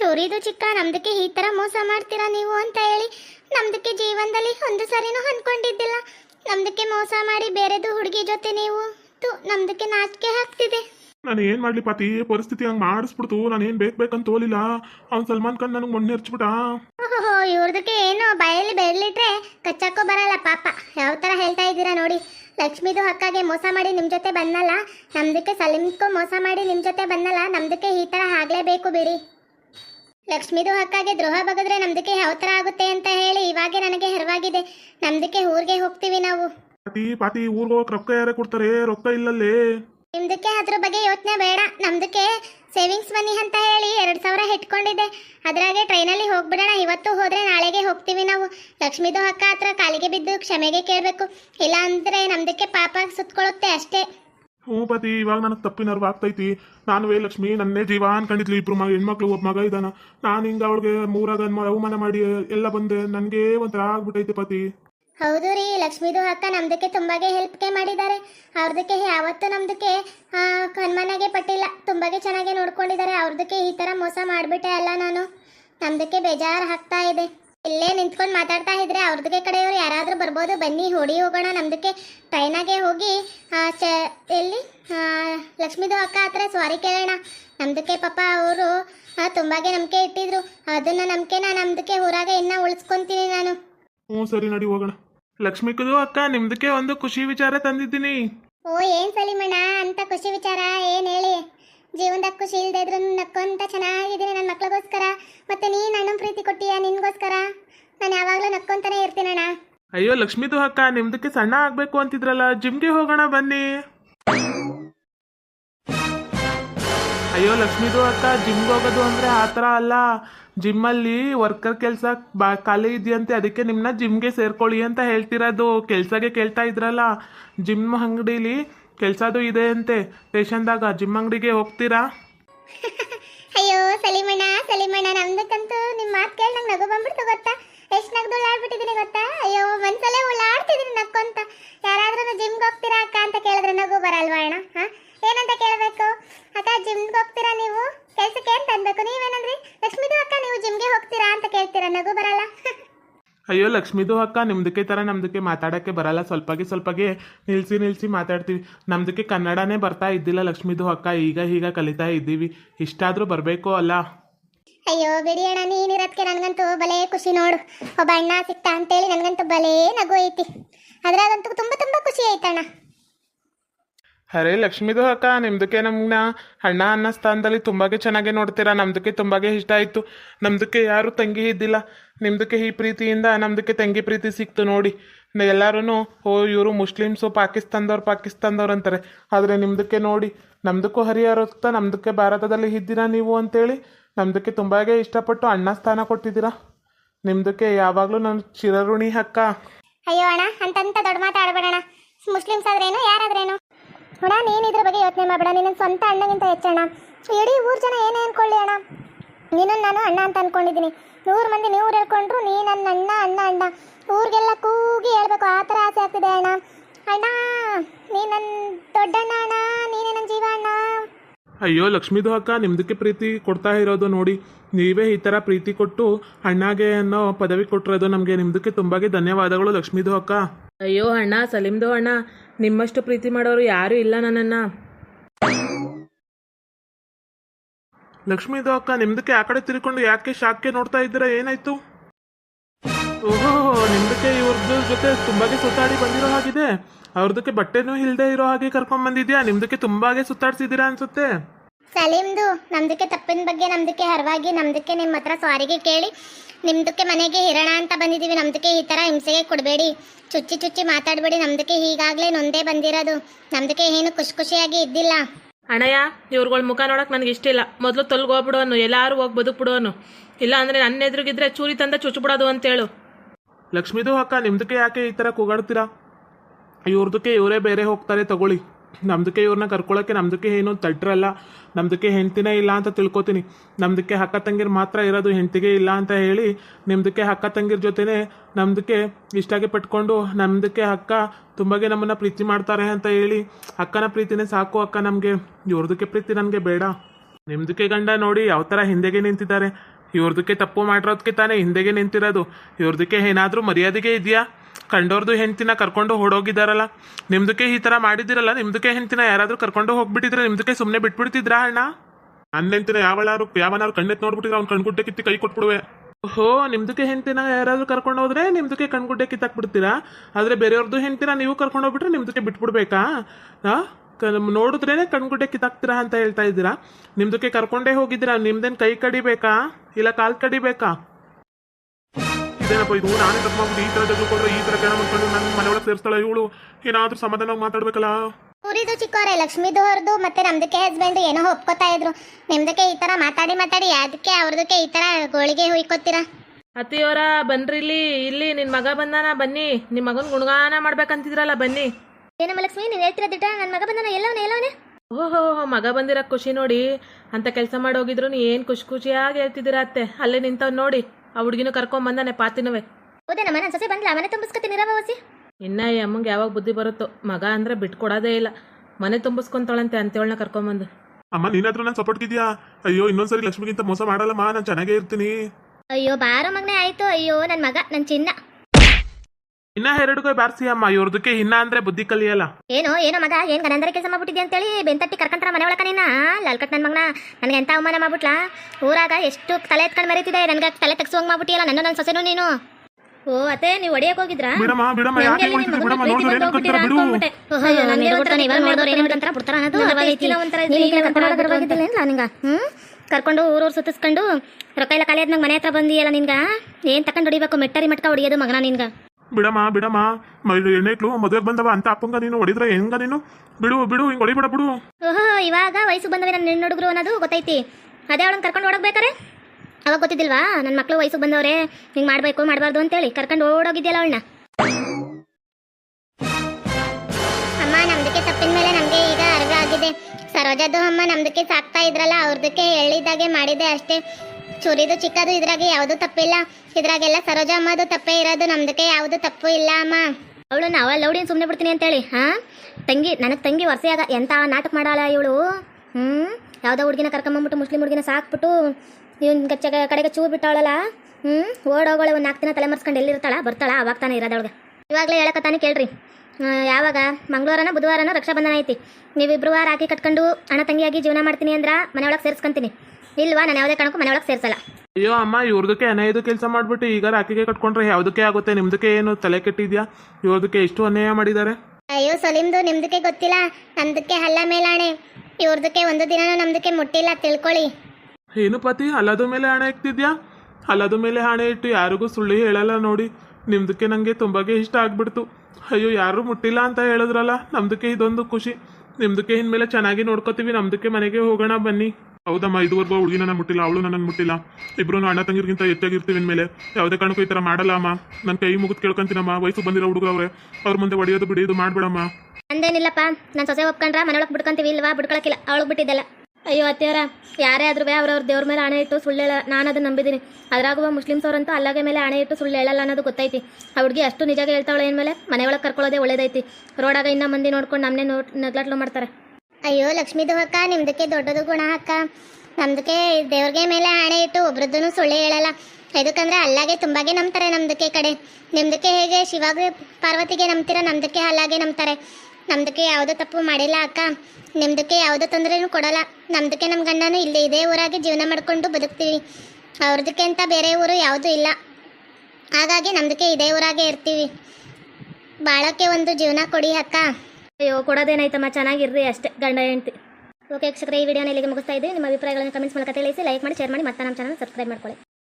ಚೋರಿದು ಚಿಕ್ಕ ನಮ್ದಕ್ಕೆ ಈ ತರ ಮೋಸ ಮಾಡ್ತೀರಾ ನೀವು ಅಂತ ಹೇಳಿ ನಮ್ದಕ್ಕೆ ಜೀವನದಲ್ಲಿ ಒಂದು ಸರಿನೂ ಅನ್ಕೊಂಡಿದ್ದಿಲ್ಲ ನಮ್ದಕ್ಕೆ ಮೋಸ ಮಾಡಿ ಬೇರೆದು ಹುಡುಗಿ ಜೊತೆ ನೀವು ತು ನಮ್ದಕ್ಕೆ ನಾಚಿಕೆ ಹಾಕ್ತಿದೆ ನಾನು ಏನ್ ಮಾಡ್ಲಿ ಪಾತಿ? ಪರಿಸ್ಥಿತಿ ಹಂಗೆ ಮಾಡಿಸ್ಬಿಡ್ತು. ನಾನು ಏನ್ ಬೇಕ್ ಬೇಕಂತ ತೋಲಿಲ್ಲ. ಅವ್ನ್ ಸಲ್ಮಾನ್ ಖಾನ್ ನನಗೆ ಮೊನ್ನೆ ಹರ್ಚ್ಬಿಟ್ಟ. ಓಹೋ ಇವ್ರದಕ್ಕೆ ಏನು ಬಯಲಿ ಬೆಳ್ಳಿಟ್ರೆ ಕಚ್ಚಕ್ಕೂ ಬರಲ್ಲ ಪಾಪ. ಯಾವ ತರ ಹೇಳ್ತಾ ಇದ್ದೀರಾ ನೋಡಿ. ಲಕ್ಷ್ಮಿದು ಹಕ್ಕಾಗೆ ಮೋಸ ಮಾಡಿ ನಿಮ್ ಜೊತೆ ಬಂದಲ್ಲ. ನಮ್ದಕ್ಕೆ ಸಲೀಮ್ಗೂ ಮೋಸ ಮಾಡಿ ನಿಮ್ ಜೊತೆ ಬಂದಲ್ಲ. ನಮ್ದಕ್ಕೆ ಈ ತರ ಆಗ್ಲೇಬೇಕು ಬಿಡಿ. ಲಕ್ಷ್ಮಿದು ಹಕ್ಕಾಗೆ ದ್ರೋಹ ಬಗದ್ರೆ ನಮ್ದಕ್ಕೆ ಯಾವ ತರ ಆಗುತ್ತೆ ಅಂತ ಹೇಳಿ ಇವಾಗೆ ನನಗೆ ಹೆರವಾಗಿದೆ. ನಮ್ದಕ್ಕೆ ಊರಿಗೆ ಹೋಗ್ತೀವಿ ನಾವು. ಪಾತಿ ಪಾತಿ ಊರಿಗೆ ಹೋಗಕ್ಕೆ ರೊಕ್ಕ ಯಾರೇ ಕೊಡ್ತಾರೆ? ರೊಕ್ಕ ಇಲ್ಲಲ್ಲೇ. ನಿಮ್ದಕ್ಕೆ ಅದ್ರ ಬಗ್ಗೆ ಯೋಚನೆ ಬೇಡ. ನಮ್ದಕ್ಕೆ ಸೇವಿಂಗ್ಸ್ ಮನಿ ಅಂತ ಹೇಳಿ ಎರಡು ಸಾವಿರ ಇಟ್ಕೊಂಡಿದ್ದೆ. ಅದ್ರಾಗೆ ಟ್ರೈನಲ್ಲಿ ಹೋಗ್ಬಿಡೋಣ. ಇವತ್ತು ಹೋದ್ರೆ ನಾಳೆಗೆ ಹೋಗ್ತೀವಿ ನಾವು. ಲಕ್ಷ್ಮೀದು ಹಕ್ಕ ಹತ್ರ ಕಾಲಿಗೆ ಬಿದ್ದು ಕ್ಷಮೆಗೆ ಕೇಳಬೇಕು. ಇಲ್ಲ ಅಂದ್ರೆ ನಮ್ದಕ್ಕೆ ಪಾಪ ಸುತ್ಕೊಳ್ಳುತ್ತೆ ಅಷ್ಟೇ. ಹ್ಞೂ ಪಾತಿ ಇವಾಗ ನನಗೆ ತಪ್ಪಿನ ಅರ್ವ ಆಗ್ತೈತಿ. ನಾನು ಲಕ್ಷ್ಮಿ, ನನ್ನೇ ಜೀವ ಅನ್ಕೊಂಡಿದ್ಲು ಇಬ್ರು ಮಗ ಹೆಣ್ಮಕ್ಳು, ಒಬ್ಬ ಮಗ ಇದ್ದಾನ ನಾನು ಹಿಂಗೆ ಅವಳಿಗೆ ಮೂರಾಗ ಅವಮಾನ ಮಾಡಿ, ಎಲ್ಲ ಬಂದೆ. ನನಗೆ ಒಂಥರ ಆಗ್ಬಿಟ್ಟೈತೆ ಪತಿ. ಹೌದು ರೀ, ಲಕ್ಷ್ಮೀದು ಅಕ್ಕ ನಮ್ದಕ್ಕೆ ತುಂಬಾಗೆ ಹೆಲ್ಪ್ಗೆ ಮಾಡಿದ್ದಾರೆ. ಅವ್ರದಕ್ಕೆ ಯಾವತ್ತೂ ನಮ್ದಕ್ಕೆ ಕನ್ಮನಾಗೆ ಪಟ್ಟಿಲ್ಲ. ತುಂಬಾಗೆ ಚೆನ್ನಾಗಿ ನೋಡ್ಕೊಂಡಿದ್ದಾರೆ. ಅವ್ರದಕ್ಕೆ ಈ ತರ ಮೋಸ ಮಾಡ್ಬಿಟ್ಟೆ ಅಲ್ಲ ನಾನು. ನಮ್ದಕ್ಕೆ ಬೇಜಾರು ಆಗ್ತಾ ಇದೆ. ಇಲ್ಲೇ ನಿಂತ್ಕೊಂಡು ಮಾತಾಡ್ತಾ ಇದ್ರೆ ಅವ್ರದಕ್ಕೆ ಕಡೆಯವರು ಯಾರಾದರೂ ಬರ್ಬೋದು. ಬನ್ನಿ ಹೊಡಿ ಹೋಗೋಣ. ನಮ್ದಕ್ಕೆ ಟ್ರೈನಾಗೆ ಹೋಗಿ ಚ ಎಲ್ಲಿ? ಲಕ್ಷ್ಮೀದು ಅಕ್ಕ ಹತ್ರ ಸ್ವಾರಿ ಕೇಳೋಣ. ನಮ್ದಕ್ಕೆ ಪಾಪ ಅವರು ತುಂಬಾಗೆ ನಂಬಿಕೆ ಇಟ್ಟಿದ್ರು. ಅದನ್ನ ನಂಬಿಕೆನ ನಮ್ದಕ್ಕೆ ಊರಾಗ ಇನ್ನ ಉಳಿಸ್ಕೊಂತೀನಿ ನಾನು. ಹ್ಞೂ ಸರಿ ನಡಿ ಹೋಗೋಣ. ಲಕ್ಷ್ಮಿಕದು ಅಕ್ಕ ನಿಮ್ದಕ್ಕೆ ಒಂದು ಖುಷಿ ವಿಚಾರ ತಂದಿದ್ದೀನಿ. ಓ ಏನ್ ಸಲಿಮಣ್ಣ ಅಂತ ಖುಷಿ ವಿಚಾರ ಏನ್ ಹೇಳಿ? ಜೀವನದಾಗ ಖುಷಿ ಇಲ್ದೇ ಇದ್ರು ನಕ್ಕೊಂತ ಚೆನ್ನಾಗಿದ್ದೀನಿ ನನ್ನ ಮಕ್ಳಿಗೋಸ್ಕರ. ಮತ್ತೆ ನೀನ್ ಅಣ್ಣನ ಪ್ರೀತಿ ಕೊಟ್ಟಿಯ ನಿನ್ಗೋಸ್ಕರ? ನಾನು ಯಾವಾಗ್ಲೂ ನಕ್ಕೊಂತಾನೆ ಇರ್ತೀನಣ್ಣ ಅಯ್ಯೋ ಲಕ್ಷ್ಮಿದು ಅಕ್ಕ ನಿಮ್ದಕ್ಕೆ ಸಣ್ಣ ಆಗ್ಬೇಕು ಅಂತಿದ್ರಲ್ಲ ಜಿಮ್ಗೆ ಹೋಗೋಣ ಬನ್ನಿ. ಅಯ್ಯೋ ಲಕ್ಷ್ಮಿದು ಅಕ್ಕ ಜಿಮ್ಗೆ ಹೋಗೋದು ಅಂದ್ರೆ ಆ ಥರ ಅಲ್ಲ. ಜಿಮ್ಮಲ್ಲಿ ವರ್ಕರ್ ಕೆಲಸ ಬಾ ಖಾಲಿ ಇದೆಯಂತೆ ಅದಕ್ಕೆ ನಿಮ್ಮನ್ನ ಜಿಮ್ಗೆ ಸೇರ್ಕೊಳ್ಳಿ ಅಂತ ಹೇಳ್ತಿರೋದು. ಕೆಲ್ಸಗೆ ಕೇಳ್ತಾ ಇದ್ರಲ್ಲ ಜಿಮ್ ಅಂಗಡಿಲಿ ಕೆಲಸದು ಇದೆ ಅಂತೆ. ಸ್ಟೇಷನ್ದಾಗ ಜಿಮ್ ಅಂಗಡಿಗೆ ಹೋಗ್ತೀರಾ? ಅಯ್ಯೋ ಸಲೀಮಣ್ಣ ಸಲೀಮಣ್ಣ ನಮ್ದಕ್ಕಂತೂ ನಿಮ್ಮ ಮಾತು ಕೇಳಿ ನಂಗೆ ನಗು ಬಂದ್ಬಿಡ್ತು ಗೊತ್ತಾ? ಎಷ್ಟು ನಗದು ಆಡ್ಬಿಟ್ಟಿದ್ದೀನಿ ಅಯ್ಯೋ ಒಂದ್ಸಲ ಉಳ್ಳಾಡ್ತಿದ್ದೀನಿ ನಕ್ಕೊಂತ ಯಾರಾದ್ರೂ ಜಿಮ್ಗೆ ಹೋಗ್ತೀರಾ ಅಕ್ಕ ಅಂತ ಕೇಳಿದ್ರೆ ನಗು ಬರಲ್ವಾ ಅಣ್ಣ ಹಾ ಏನಂತ ಕೇಳಬೇಕು ಅಕ್ಕ ಜಿಮ್ಗೆ ಹೋಗ್ತೀರಾ ನೀವು ಕೆಲ್ಸಕ್ಕೆ ಏನ್ ತಂದ್ಬೇಕು ನೀವೇನಂದ್ರಿ ಲಕ್ಷ್ಮಿದು ಅಕ್ಕ ನೀವು ಜಿಮ್ಗೆ ಹೋಗ್ತೀರಾ ಅಂತ ಕೇಳ್ತೀರಾ ನಗು ಬರಲ್ಲ ಅಯ್ಯೋ ಲಕ್ಷ್ಮೀದು ಅಕ್ಕ, ನಿಮ್ದಕ್ಕೆ ಥರ ನಮ್ದಕ್ಕೆ ಮಾತಾಡೋಕ್ಕೆ ಬರಲ್ಲ. ಸ್ವಲ್ಪಗೆ ಸ್ವಲ್ಪಗೆ ನಿಲ್ಸಿ ನಿಲ್ಸಿ ಮಾತಾಡ್ತೀವಿ. ನಮ್ದಕ್ಕೆ ಕನ್ನಡನೇ ಬರ್ತಾ ಇದ್ದಿಲ್ಲ ಲಕ್ಷ್ಮೀದು ಅಕ್ಕ, ಈಗ ಈಗ ಕಲಿತಾ ಇದ್ದೀವಿ. ಇಷ್ಟಾದರೂ ಬರಬೇಕು ಅಲ್ಲ? ಅಯ್ಯೋ, ಬಿಡಿ ಅಣ್ಣ ನೀನಿರೋದಕ್ಕೆ ನನಗಂತೂ ಬಲೇ ಖುಷಿ ನೋಡು. ಒಬ್ಬ ಅಣ್ಣ ಸಿಕ್ತ ಅಂತೇಳಿ ನನಗಂತೂ ಬಲೇ ನಗು ಐತಿ. ಅದ್ರಾಗಂತೂ ತುಂಬ ತುಂಬ ಖುಷಿ ಐತಣ್ಣ ಅರೆ ಲಕ್ಷ್ಮೀದು ಅಕ್ಕ ನಿಮ್ದಕ್ಕೆ ನಮ್ಮನ್ನ ಅಣ್ಣ ಅನ್ನ ಸ್ಥಾನದಲ್ಲಿ ತುಂಬಾಗೆ ಚೆನ್ನಾಗಿ ನೋಡ್ತೀರಾ, ನಮ್ದಕ್ಕೆ ತುಂಬಾಗೆ ಇಷ್ಟ ಆಯಿತು. ನಮ್ದಕ್ಕೆ ಯಾರು ತಂಗಿ ಇದ್ದಿಲ್ಲ. ನಿಮ್ದಕ್ಕೆ ಈ ಪ್ರೀತಿಯಿಂದ ನಮ್ದಕ್ಕೆ ತಂಗಿ ಪ್ರೀತಿ ಸಿಕ್ತು ನೋಡಿ. ಎಲ್ಲರೂ ಓ, ಇವರು ಮುಸ್ಲಿಮ್ಸು, ಪಾಕಿಸ್ತಾನದವ್ರು ಪಾಕಿಸ್ತಾನದವ್ರು ಅಂತಾರೆ. ಆದರೆ ನಿಮ್ದಕ್ಕೆ ನೋಡಿ, ನಮ್ದಕ್ಕೂ ಹರಿಹರತ್ತ ನಮ್ದಕ್ಕೆ ಭಾರತದಲ್ಲಿ ಇದ್ದೀರಾ ನೀವು ಅಂತೇಳಿ ನಮ್ದಕ್ಕೆ ತುಂಬಾಗೆ ಇಷ್ಟಪಟ್ಟು ಅಣ್ಣ ಸ್ಥಾನ ಕೊಟ್ಟಿದ್ದೀರಾ. ನಿಮ್ದಕ್ಕೆ ಯಾವಾಗಲೂ ನನ್ನ ಚಿರಋಣಿ ಅಕ್ಕ ಅಯ್ಯೋ ಅಣ್ಣ, ಅಂತಂತ ದೊಡ್ಡ ಮಾತಾಡಬೇಡಣ ಮುಸ್ಲಿಮ್ಸ್ ಆದ್ರೇನು ಯಾರಾದ್ರೇನು? ಅಣ್ಣ ನೀನು ಇದ್ರ ಬಗ್ಗೆ ಯೋಚನೆ ಮಾಡಬೇಡ. ನಿನ್ನ ಸ್ವಂತ ಅಣ್ಣಗಿಂತ ಹೆಚ್ಚಣ್ಣ ಇಡೀ ಊರ್ ಜನ ಏನೇ ಅನ್ಕೊಳ್ಳಿ ಅಣ್ಣ? ನೀನು ನಾನು ಅಣ್ಣ ಅಂತ ಅನ್ಕೊಂಡಿದ್ದೀನಿ ನೂರು ಮಂದಿ ನೀವು ಹೇಳ್ಕೊಂಡ್ರು ನೀ ನನ್ನ ಅಣ್ಣ ಅಣ್ಣ ಅಣ್ಣ. ಊರಿಗೆಲ್ಲ ಕೂಗಿ ಹೇಳ್ಬೇಕು. ಆ ಥರ ಆಸೆ ಆಗ್ತಿದೆ ಅಣ್ಣ. ಅಣ್ಣ ನೀ ನನ್ನ ದೊಡ್ಡಣ್ಣ ಅಣ್ಣ. ನೀನೇ ನನ್ನ ಜೀವ ಅಣ್ಣ. ಅಯ್ಯೋ ಲಕ್ಷ್ಮೀದು ಅಕ್ಕ ನಿಮ್ದಕ್ಕೆ ಪ್ರೀತಿ ಕೊಡ್ತಾ ಇರೋದು ನೋಡಿ. ನೀವೇ ಈ ಥರ ಪ್ರೀತಿ ಕೊಟ್ಟು ಅಣ್ಣಾಗೆ ಅನ್ನೋ ಪದವಿ ಕೊಟ್ಟಿರೋದು ನಮಗೆ ನಿಮ್ದಕ್ಕೆ ತುಂಬಾಗೆ ಧನ್ಯವಾದಗಳು ಲಕ್ಷ್ಮೀದು ಅಕ್ಕ. ಅಯ್ಯೋ ಅಣ್ಣ ಸಲೀಮ್ದು ಅಣ್ಣ. ನಿಮ್ಮಷ್ಟು ಪ್ರೀತಿ ಮಾಡೋರು ಯಾರೂ ಇಲ್ಲ ನನ್ನನ್ನು. ಲಕ್ಷ್ಮೀದು ಅಕ್ಕ ನಿಮ್ದಕ್ಕೆ ಆ ಕಡೆ ತಿರ್ಕೊಂಡು ಯಾಕೆ ಶಾಕ್ಕೆ ನೋಡ್ತಾ ಇದ್ದೀರಾ? ಏನಾಯ್ತು? ಓಹೋ, ನಿಮ್ದಕ್ಕೆ ಇವ್ರದ್ದು ಜೊತೆ ತುಂಬಾಗೆ ಸುತ್ತಾಡಿ ಬಂದಿರೋ ಹಾಗಿದೆ. ಅವ್ರದಕ್ಕೆ ಬಟ್ಟೆನೂ ಇಲ್ಲದೆ ಇರೋ ಹಾಗೆ ಕರ್ಕೊಂಡ್ ಬಂದಿದ್ಯಾ ನಿಮ್ದಕ್ಕೆ ತುಂಬಾಗೆ ಸುತ್ತಾಡ್ಸಿದ್ದೀರಾ ಅನ್ಸುತ್ತೆ? ಸಲೀಮ್ದು ನಮ್ದಕ್ಕೆ ತಪ್ಪಿನ ಬಗ್ಗೆ ನಮ್ದಕ್ಕೆ ಹರವಾಗಿ ನಮ್ದಕ್ಕೆ ನಿಮ್ಮ ಹತ್ರ ಸಾರಿಗೆ ಕೇಳಿ ನಿಮ್ದಕ್ಕೆ ಮನೆಗೆ ಹಿರಣ ಅಂತ ಬಂದಿದ್ದೀವಿ ನಮ್ದಕ್ಕೆ ಈ ಥರ ಹಿಂಸೆಗೆ ಕೊಡಬೇಡಿ. ಚುಚ್ಚಿ ಚುಚ್ಚಿ ಮಾತಾಡಬೇಡಿ ನಮ್ದಕ್ಕೆ ಹೀಗಾಗಲೇ ನೊಂದೇ ಬಂದಿರೋದು ನಮ್ದಕ್ಕೆ ಏನು ಖುಷಿ ಖುಷಿಯಾಗಿ ಇದ್ದಿಲ್ಲ. ಅಣ್ಣಯ್ಯ ಇವ್ರುಗಳ ಮುಖ ನೋಡಕ್ಕೆ ನನಗೆ ಇಷ್ಟ ಇಲ್ಲ. ಮೊದಲು ತೊಲ್ಗೋಗ್ಬಿಡೋನು ಎಲ್ಲರೂ ಹೋಗಿ ಬದುಕ್ಬಿಡೋನು. ಇಲ್ಲ ಅಂದರೆ ನನ್ನ ಎದುರುಗಿದ್ರೆ ಚೂರಿ ತಂದ ಚುಚ್ಬಿಡೋದು ಅಂತೇಳು ಲಕ್ಷ್ಮೀದು ಅಕ್ಕ ನಿಮ್ದಕ್ಕೆ ಯಾಕೆ ಈ ಥರ ಕೂಗಾಡ್ತೀರಾ? ಇವ್ರದಕ್ಕೆ ಇವರೇ ಬೇರೆ ಹೋಗ್ತಾರೆ ತಗೊಳ್ಳಿ. ನಮ್ದಕ್ಕೆ ಇವ್ರನ್ನ ಕರ್ಕೊಳ್ಳೋಕ್ಕೆ ನಮ್ದಕ್ಕೆ ಏನು ತಟ್ರಲ್ಲ, ನಮ್ದಕ್ಕೆ ಹೆಂಡ್ತಿನೇ ಇಲ್ಲ ಅಂತ ತಿಳ್ಕೊತೀನಿ. ನಮ್ದಕ್ಕೆ ಅಕ್ಕ ತಂಗಿರ್ ಮಾತ್ರ ಇರೋದು ಹೆಂಡ್ತಿಗೆ ಇಲ್ಲ ಅಂತ ಹೇಳಿ ನಿಮ್ದಕ್ಕೆ ಅಕ್ಕ ತಂಗಿರ್ ಜೊತೆನೆ ನಮ್ದಕ್ಕೆ ಇಷ್ಟಾಗಿ ಪಟ್ಕೊಂಡು ನಮ್ದಕ್ಕೆ ಅಕ್ಕ ತುಂಬಾಗೆ ನಮ್ಮನ್ನ ಪ್ರೀತಿ ಮಾಡ್ತಾರೆ ಅಂತ ಹೇಳಿ ಅಕ್ಕನ ಪ್ರೀತಿನೇ ಸಾಕು ಅಕ್ಕ ನಮಗೆ. ಇವ್ರದಕ್ಕೆ ಪ್ರೀತಿ ನನಗೆ ಬೇಡ. ನಿಮ್ದಕ್ಕೆ ಗಂಡ ನೋಡಿ ಯಾವ ಥರ ಹಿಂದೆಗೆ ನಿಂತಿದ್ದಾರೆ. ಇವ್ರದಕ್ಕೆ ತಪ್ಪು ಮಾಡಿರೋದಕ್ಕೆ ತಾನೇ ಹಿಂದೆಗೆ ನಿಂತಿರೋದು. ಇವ್ರದಕ್ಕೆ ಏನಾದರೂ ಮರ್ಯಾದೆಗೆ ಇದೆಯಾ? ಕಂಡೋರ್ದು ಹೆಂಡ್ತಿನ ಕರ್ಕೊಂಡು ಹೊಡೋಗಿದಾರಲ್ಲ ನಿಮ್ದಕ್ಕೆ ಈ ಥರ ಮಾಡಿದಿರಲ್ಲ ನಿಮ್ದಕ್ಕೆ ಹೆಂಡ್ತಿನ ಯಾರಾದರೂ ಕರ್ಕೊಂಡು ಹೋಗ್ಬಿಟ್ಟಿದ್ರೆ ನಿಮ್ದಕ್ಕೆ ಸುಮ್ಮನೆ ಬಿಟ್ಬಿಡ್ತಿದ್ರಾ ಅಣ್ಣ? ಅಂದೆಂತಿನ ಯಾವಳಾರು, ಯಾವನಾರು ಕಣ್ಣೆತ್ ನೋಡ್ಬಿಟ್ಟಿದ್ರೆ ಅವ್ನು ಕಣ್ಗುಡ್ಡೆ ಕಿತ್ತಿ ಕೈ ಕೊಟ್ಬಿಡುವೆ. ಓಹೋ, ನಿಮ್ದಕ್ಕೆ ಹೆಂಡ್ತಿನ ಯಾರಾದರೂ ಕರ್ಕೊಂಡು ಹೋದ್ರೆ ನಿಮ್ದಕ್ಕೆ ಕಣ್ಗುಡ್ಡೆ ಕಿತ್ತಾಕ್ಬಿಡ್ತೀರಾ? ಆದರೆ ಬೇರೆಯವ್ರದ್ದು ಹೆಂಡ್ತಿನ ನೀವು ಕರ್ಕೊಂಡು ಹೋಗ್ಬಿಟ್ರೆ ನಿಮ್ದಕ್ಕೆ ಬಿಟ್ಬಿಡ್ಬೇಕಾ? ಹಾಂ ನೋಡಿದ್ರೇನೆ ಕಣ್ಗುಡ್ಡೆ ಕಿತ್ತಾಕ್ತೀರಾ ಅಂತ ಹೇಳ್ತಾ ಇದ್ದೀರಾ? ನಿಮ್ದಕ್ಕೆ ಕರ್ಕೊಂಡೇ ಹೋಗಿದ್ದೀರಾ? ನಿಮ್ದೇನು ಕೈ ಕಡಿಬೇಕಾ? ಇಲ್ಲ ಕಾಲ್ ಕಡಿಬೇಕಾ? ಇದೇನಪ್ಪ ಇದು ನಾನೇ ತಪ್ಪಾಗ್ಬಿಟ್ಟು ಈ ಥರ ತೆಗೆದುಕೊಂಡ್ರೆ ಈ ತರ ಗಣ ಮಾಡ್ಕೊಂಡು ನನ್ನ ಮನೆಯೊಳಗೆ ಒಳಗೆ ಸೇರಿಸ್ತಾಳೆ ಇವಳು. ಏನಾದರೂ ಸಮಾಧಾನವಾಗಿ ಮಾತಾಡ್ಬೇಕಲ್ಲ? ಊರಿದು ಚಿಕ್ಕವರೇ ಲಕ್ಷ್ಮೀದು ಹೊರದು ಮತ್ತೆ ನಮ್ದಕ್ಕೆ ಹಸ್ಬೆಂಡ್ ಏನೋ ಒಪ್ಕೋತಾ ಇದ್ರು. ನಿಮ್ದಕ್ಕೆ ಈ ತರ ಮಾತಾಡಿ ಮಾತಾಡಿ ಅದಕ್ಕೆ ಅವ್ರದಕ್ಕೆ ಈ ತರ ಗೋಳಿಗೆ ಹುಯ್ಕೋತೀರಾ? ಅತ್ತಿಯವರ ಬನ್ರಿ ಇಲ್ಲಿ ಇಲ್ಲಿ ನಿನ್ ಮಗ ಬಂದಾನ ಬನ್ನಿ. ನಿಮ್ ಮಗನ ಗುಣಗಾನ ಮಾಡ್ಬೇಕಂತಿದ್ರಲ್ಲ ಬನ್ನಿ. ಏನಮ್ಮ ಲಕ್ಷ್ಮಿ ನೀನ್ ಹೇಳ್ತಿರೋದಿಟ್ಟ ನನ್ನ ಮಗ ಬಂದನ ಎಲ್ಲವನೇ ಎಲ್ಲವನೇ? ಓಹೋ ಮಗ ಬಂದಿರೋ ಖುಷಿ ನೋಡಿ. ಅಂತ ಕೆಲಸ ಮಾಡೋಗಿದ್ರು ನೀ ಏನು ಖುಷಿ ಖುಷಿಯಾಗಿ ಹೇಳ್ತಿದ್ದೀರಾ ಅತ್ತೆ? ಅಲ್ಲೇ ನಿಂತವ್ ನೋಡಿ. ಆ ಹುಡುಗಿನೂ ಕರ್ಕೊಂಬಂದಾನೆ ಪಾತಿನವೇ. ಹೌದೇನಮ್ಮ ನನ್ನ ಸೊಸೆ ಬಂದ್ಲ? ಮನೆ ತುಂಬಿಸ್ಕೊತೀನಿ ರವಸಿ ಇನ್ನ ಈ ಅಮ್ಮಂಗೆ ಯಾವಾಗ ಬುದ್ಧಿ ಬರುತ್ತೋ? ಮಗ ಅಂದ್ರೆ ಬಿಟ್ಕೊಡೋದೇ ಇಲ್ಲ. ಮನೆ ತುಂಬಿಸ್ಕೊಂತಾಳಂತೆ ಅಂತೇಳನ್ನ ಕರ್ಕೊಂಬಂದು ಅಮ್ಮ ನೀನಾದ್ರೂ ನಾನು ಸಪೋರ್ಟ್ ಇದೆಯಾ ಅಯ್ಯೋ ಇನ್ನೊಂದ್ಸರಿ ಲಕ್ಷ್ಮಿಗಿಂತ ಮೋಸ ಮಾಡಲ್ಲಮ್ಮ ನಾನು ಚೆನ್ನಾಗೇ ಇರ್ತೀನಿ. ಅಯ್ಯೋ ಬಾರೋ ಮಗನೇ ಆಯ್ತು. ಅಯ್ಯೋ ನನ್ನ ಮಗ ನನ್ನ ಚಿನ್ನ. ಇನ್ನ ಎರಡುಗೋ ಬಾರ್ಸಿ ಅಮ್ಮ ಇವ್ರದಕ್ಕೆ ಇನ್ನ ಅಂದ್ರೆ ಬುದ್ಧಿ ಕಲಿಯಲ್ಲ. ಏನೋ ಏನೋ ಮಗ ಏನ್ ಗನಂದರೆ ಕೆಲಸ ಮಾಡ್ಬಿಟ್ಟಿದ್ದೆ ಅಂತೇಳಿ ಬೆಂತಟ್ಟಿ ಕರ್ಕಂತರ ಮನೆ ಒಳಕ ನಿನ್ನ ಲಲ್ಕಟ್ ನನ್ನ ಮಗನ ನನಗೆ ಎಂತ ಅವಮಾನ ಮಾಡ್ಬಿಟ್ಲಾ? ಊರಾಗ ಎಷ್ಟು ತಲೆ ಎತ್ಕೊಂಡ್ ಮರೀತಿದೆ ನನಗೆ ತಲೆ ತೆಗ್ಸುವಂಗ್ ಮಾಡ್ಬಿಟ್ಟಿಯಲ್ಲ ನನ್ನ ನನ್ ಸೊಸೆನೂ ನೀನು? ಓ ಅತ್ತೆ ನೀವು ಹೊಡಿಯಕ್ ಹೋಗಿದ್ರ? ಬಿಡಮ್ಮ ಬಿಡಮ್ಮ ಯಾಕೆ ಹೊಡಿತಿದ್ದೆ? ಬಿಡಮ್ಮ? ನೋಡಿದ್ರೆ ಏನ್ ಅನ್ಕೊಂತೀರ? ಬಿಡು. ಕರ್ಕೊಂಡು ಊರೂರು ಸುತ್ತಿಸ್ಕೊಂಡು ರೊಕ್ಕ ಎಲ್ಲ ಖಾಲಿ ಆದ್ಮೇಲೆ ಮನೆ ಹತ್ರ ಬಂದಿಯಲ್ಲ ನಿನ್ಗ ಏನ್ ತಕೊಂಡ್ ಹೊಡಿಬೇಕು ಮೆಟ್ಟರಿ ಮಟ್ಕ ಹೊಡಿಯೋದು ಮಗನ ನಿನ್ಗ ಬಿಡಮ್ಮ ಬಿಡಮ್ಮ. ಮ- ಎಣ್ಣೆಕ್ಲು ಮದುವೆಗೆ ಬಂದವ, ಅಂತ ಅಪ್ಪಂಗ ನೀನು ಹೊಡಿದ್ರೆ ಹೆಂಗ ನೀನು? ಬಿಡು ಬಿಡು, ಹಿಂಗ್ ಹೊಡಿಬೇಡ, ಬಿಡು. ಓಹೋ, ಇವಾಗ ವಯಸ್ಸು ಬಂದವೆ ನನ್ನ ಹೆಣ್ಣು ಹುಡುಗರು ಅನ್ನೋದು ಗೊತ್ತೈತಿ. ಅದೇ ಅವಳನ್ನ ಕರ್ಕೊಂಡು ಓಡೋಗ್ಬೇಕಾರೆ? ಅವಾಗ ಗೊತ್ತಿದ್ದಿಲ್ವಾ? ನನ್ನ ಮಕ್ಳು ವಯಸ್ಸು ಬಂದವ್ರೆ, ಹಿಂಗೆ ಮಾಡಬೇಕು, ಮಾಡಬಾರ್ದು ಅಂತೇಳಿ ಕರ್ಕೊಂಡು ಓಡೋಗಿದ್ಯಲ್ಲ ಅವಳನ್ನ. ಅಮ್ಮ, ನಮ್ದಕ್ಕೆ ತಪ್ಪಿನ ಮೇಲೆ ನಮಗೆ ಈಗ ಅರ್ಗ ಆಗಿದೆ ಸರೋಜದ್ದು ಅಮ್ಮ ನಮ್ದಕ್ಕೆ ಸಾಕ್ತಾ ಇದ್ರಲ್ಲ, ಅವ್ರದಕ್ಕೆ ಹೇಳಿದಾಗೆ ಮಾಡಿದೆ ಅಷ್ಟೇ. ಚೂರಿದು ಚಿಕ್ಕದು, ಇದ್ರಾಗೆ ಯಾವುದು ತಪ್ಪಿಲ್ಲ. ಇದ್ರಾಗೆಲ್ಲ ಸರೋಜ ಅಮ್ಮದು ತಪ್ಪೇ ಇರೋದು, ನಮ್ದಕ್ಕೆ ಯಾವುದು ತಪ್ಪು ಇಲ್ಲ ಅಮ್ಮ. ಅವಳು ನಾವು ಲೌಡಿನ ಸುಮ್ಮನೆ ಬಿಡ್ತೀನಿ ಅಂತೇಳಿ, ಹಾಂ? ತಂಗಿ, ನನಗೆ ತಂಗಿ ವರ್ಷಯಾಗ ಎಂಥ ನಾಟಕ ಮಾಡಲ್ಲ ಇವಳು? ಹ್ಞೂ ಯಾವುದೋ ಹುಡುಗಿನ ಕರ್ಕೊಂಬಂದ್ಬಿಟ್ಟು ಮುಸ್ಲಿಂ ಹುಡುಗಿನ ಸಾಕ್ಬಿಟ್ಟು ಇವನ್ ಕಚ್ಚ ಕಡೆಗೆ ಚೂರು ಬಿಟ್ಟಾಳಲ್ಲ ಹ್ಞೂ ಓಡೋಗಳ ಒಂದು ನಾಲ್ಕು ದಿನ ತಲೆ ಮರ್ಸ್ಕೊಂಡು ಎಲ್ಲಿರ್ತಾಳ, ಬರ್ತಾಳ ಅವಾಗ ತಾನೇ ಇರೋದೊಳಗೆ ಇವಾಗಲೇ ಹೇಳಕತ್ತಾನೆ ಕೇಳ್ರಿ. ಯಾವಾಗ? ಮಂಗಳವಾರನ ಬುಧವಾರನ ರಕ್ಷಾಬಂಧನ ಐತಿ. ನೀವಿಬ್ರು ವಾರ ಹಾಕಿ ಕಟ್ಕೊಂಡು ಅಣ್ಣ ತಂಗಿಯಾಗಿ ಜೀವನ ಮಾಡ್ತೀನಿ ಅಂದ್ರೆ ಮನೆಯೊಳಗೆ ಸೇರಿಸ್ಕೊಂತೀನಿ. ಇಲ್ವಾ? ನಾನು ಯಾವುದೇ ಕಾರಣಕ್ಕೂ ಮನೆ ಒಳಗೆ ಸೇರಿಸಲ್ಲ. ಅಯ್ಯೋ ಅಮ್ಮ ಇವ್ರದಕ್ಕೆ ಅನ್ಯಾಯದ ಕೆಲಸ ಮಾಡ್ಬಿಟ್ಟು ಈಗ ಅಕ್ಕಿಗೆ ಕಟ್ಕೊಂಡ್ರೆ ಯಾವ್ದಕ್ಕೆ ಆಗುತ್ತೆ? ನಿಮ್ದಕ್ಕೆ ಏನು ತಲೆ ಕೆಟ್ಟಿದ್ಯಾ? ಇವ್ರದಕ್ಕೆ ಎಷ್ಟು ಅನ್ಯಾಯ ಮಾಡಿದ್ದಾರೆ ಅಯ್ಯೋ ಸಲೀಮ್ದು ನಿಮ್ದಕ್ಕೆ ಗೊತ್ತಿಲ್ಲ. ನಮ್ದಕ್ಕೆ ಹಲ್ಲ ಮೇಲಾಣೆ. ಇವ್ರದಕ್ಕೆ ಒಂದು ದಿನನೂ ನಮ್ದಕ್ಕೆ ಮುಟ್ಟಿಲ್ಲ ತಿಳ್ಕೊಳ್ಳಿ. ಏನು ಪತಿ ಹಲ್ಲದ ಮೇಲೆ ಹಣೆ ಇಕ್ತಿದ್ಯಾ ಹಲ್ಲದ ಮೇಲೆ ಹಣೆ ಇಟ್ಟು ಯಾರಿಗೂ ಸುಳ್ಳು ಹೇಳಲ್ಲ ನೋಡಿ. ನಿಮ್ದಕ್ಕೆ ನಂಗೆ ತುಂಬಾಗೆ ಇಷ್ಟ ಆಗ್ಬಿಡ್ತು. ಅಯ್ಯೋ ಯಾರು ಮುಟ್ಟಿಲ್ಲ ಅಂತ ಹೇಳಿದ್ರಲ್ಲ? ನಮ್ದಕ್ಕೆ ಇದೊಂದು ಖುಷಿ. ನಿಮ್ದಕ್ಕೆ ಇನ್ಮೇಲೆ ಚೆನ್ನಾಗಿ ನೋಡ್ಕೋತೀವಿ ನಮ್ದಕ್ಕೆ ಮನೆಗೆ ಹೋಗೋಣ ಬನ್ನಿ. ಹೌದಮ್ಮ ಇದುವರೆಗೂ ಹುಡುಗಿ ನನ್ನ ಮುಟ್ಟಿಲ್ಲ ಅವಳು ನನ್ನ ಮುಟ್ಟಿಲ್ಲ. ಇಬ್ರು ಅಣ್ಣ ತಂಗಿರ್ಗಿಂತ ಹೆಚ್ಚಾಗಿರ್ತೀವಿ ಇನ್ಮೇಲೆ. ಯಾವುದೇ ಕಾರಣಕ್ಕೂ ಈ ಥರ ಮಾಡಲ್ಲ ಅಮ್ಮ ನನ್ನ ಕೈ ಮುಗಿದು ಕೇಳ್ಕೊಂತೀನಮ್ಮ. ವಯಸ್ಸು ಬಂದಿರೋ ಹುಡುಗರವ್ರೆ ಅವ್ರ ಮುಂದೆ ಒಡೆಯೋದು ಬಿಡಿಯೋದು ಮಾಡ್ಬೇಡಮ್ಮ. ಅಂದೇನಿಲ್ಲಪ್ಪ ನಾನು ಸೊಸೆ ಒಪ್ಕೊಂಡ್ರ ಮನೆಯೊಳಗೆ ಬಿಡ್ಕೊಂತೀವಿ ಇಲ್ವಾ ಬಿಡ್ಕೊಳಕಿಲ್ಲ ಅವಳಿಗೆ ಬಿಟ್ಟಿದ್ದಲ್ಲ. ಅಯ್ಯೋ ಅತ್ತೆಯವರ, ಯಾರೇ ಆದ್ರೂ ಅವ್ರವ್ರ ದೇವ್ರ ಮೇಲೆ ಹಣೆ ಇಟ್ಟು ಸುಳ್ಳು ಹೇಳ ನಾನು ಅದನ್ನ ನಂಬಿದ್ದೀನಿ ಅದ್ರಾಗುವ ಮುಸ್ಲಿಮ್ಸ್ ಅವರಂತೂ ಅಲ್ಲಾಗೆ ಮೇಲೆ ಹಣೆ ಇಟ್ಟು ಸುಳ್ಳು ಹೇಳಲ್ಲ ಅನ್ನೋದು ಗೊತ್ತೈತಿ. ಆ ಹುಡುಗಿ ಅಷ್ಟು ನಿಜಾಗೆ ಹೇಳ್ತಾವಳೆ ಏನ್ಮೇಲೆ ಮನೆಯೊಳಗೆ ಕರ್ಕೊಳ್ಳೋದೇ ಒಳ್ಳೇದೈತಿ. ರೋಡಾಗ ಇನ್ನ ಮಂದಿ ನೋಡ್ಕೊಂಡು ನಮ್ಮನ್ನೇ ನೋಟ್ ನಗ್ಲಾಟ್ಲು ಮಾಡ್ತಾರೆ. ಅಯ್ಯೋ ಲಕ್ಷ್ಮೀದು ಅಕ್ಕ ನಿಮ್ದಕ್ಕೆ ದೊಡ್ಡದು ಗುಣ ಅಕ್ಕ ನಮ್ದಕ್ಕೆ ದೇವ್ರಿಗೆ ಮೇಲೆ ಹಣೆ ಇಟ್ಟು ಒಬ್ರದ್ದು ಸುಳ್ಳು ಹೇಳಲ್ಲ. ಎದಕ್ಕಂದ್ರೆ ಅಲ್ಲಾಗೆ ತುಂಬಾಗೆ ನಂಬ್ತಾರೆ ನಮ್ದಕ್ಕೆ ಕಡೆ. ನಿಮ್ದಕ್ಕೆ ಹೇಗೆ ಶಿವಾಗ ಪಾರ್ವತಿಗೆ ನಂಬ್ತೀರ, ನಮ್ದಕ್ಕೆ ಅಲ್ಲಾಗೆ ನಂಬ್ತಾರೆ. ನಮ್ದಕ್ಕೆ ಯಾವುದೋ ತಪ್ಪು ಮಾಡಿಲ್ಲ ಅಕ್ಕ. ನಿಮ್ದಕ್ಕೆ ಯಾವುದೋ ತೊಂದರೆನೂ ಕೊಡಲ್ಲ. ನಮ್ದಕ್ಕೆ ನಮ್ಮ ಗಂಡನೂ ಇಲ್ಲಿ ಇದೇ ಊರಾಗೆ ಜೀವನ ಮಾಡಿಕೊಂಡು ಬದುಕ್ತೀವಿ. ಅವ್ರದಕ್ಕೆ ಅಂತ ಬೇರೆ ಊರು ಯಾವುದೂ ಇಲ್ಲ. ಹಾಗಾಗಿ ನಮ್ದಕ್ಕೆ ಇದೇ ಊರಾಗೆ ಇರ್ತೀವಿ. ಬಾಳಕ್ಕೆ ಒಂದು ಜೀವನ ಕೊಡಿ ಅಕ್ಕ. ಅಯ್ಯೋ, ಕೊಡೋದೇನಾಯ್ತಮ್ಮ? ಚೆನ್ನಾಗಿರ್ರಿ ಅಷ್ಟೇ, ಗಂಡ ಹೆಂಡ್ತಿ. ಓಕೆ, ವೀಕ್ಷಕರೇ, ಈ ವಿಡಿಯೋನ ಇಲ್ಲಿಗೆ ಮುಗಿಸ್ತಾ ಇದ್ದೀವಿ ನಿಮ್ಮ ಅಭಿಪ್ರಾಯಗಳನ್ನು ಕಮೆಂಟ್ಸ್ ಮೂಲಕ ತಿಳಿಸಿ, ಲೈಕ್ ಮಾಡಿ, ಶೇರ್ ಮಾಡಿ, ಮತ್ತೆ ನಮ್ಮ ಚಾನಲ್ ಸಬ್ಸ್ಕ್ರೈಬ್ ಮಾಡ್ಕೊಳ್ಳಿ.